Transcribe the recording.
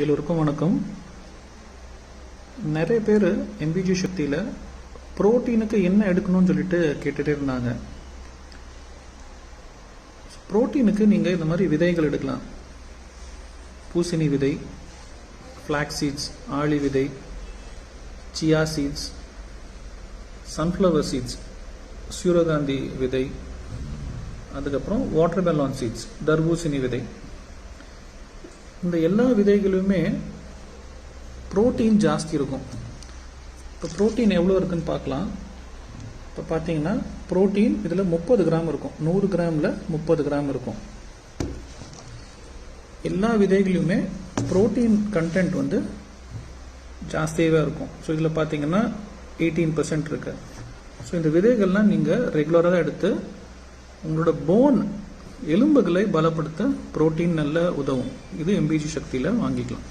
எல்லோருக்கும் வணக்கம். நிறைய பேர் எம்பிஜி சக்தியில் புரோட்டீனுக்கு என்ன எடுக்கணும்னு சொல்லிட்டு கேட்டுகிட்டே இருந்தாங்க. புரோட்டீனுக்கு நீங்கள் இந்த மாதிரி விதைகள் எடுக்கலாம். பூசணி விதை ஃப்ளாக் சீட்ஸ் ஆளி விதை சியா சீட்ஸ் சன்ஃப்ளவர் சீட்ஸ் சூரியகாந்தி விதை அதுக்கப்புறம் வாட்டர் மெலான் சீட்ஸ் தர்பூசணி விதை. இந்த எல்லா விதைகளுமே புரோட்டீன் ஜாஸ்தி இருக்கும். இப்போ புரோட்டீன் எவ்வளோ இருக்குன்னு பார்க்கலாம். இப்போ பார்த்தீங்கன்னா புரோட்டீன் இதில் முப்பது கிராம் இருக்கும். நூறு கிராமில் முப்பது கிராம் இருக்கும். எல்லா விதைகளையுமே புரோட்டீன் கண்டென்ட் வந்து ஜாஸ்தியாகவே இருக்கும். ஸோ இதில் பார்த்தீங்கன்னா எயிட்டீன் பர்சன்ட் இருக்குது ஸோ இந்த விதைகள்லாம் நீங்கள் ரெகுலராக எடுத்து உங்களோட போன் எலும்புகளை பலப்படுத்த புரோட்டீன் நல்ல உதவும். இது எம்பிஜி சக்தியில் வாங்கிக்கலாம்.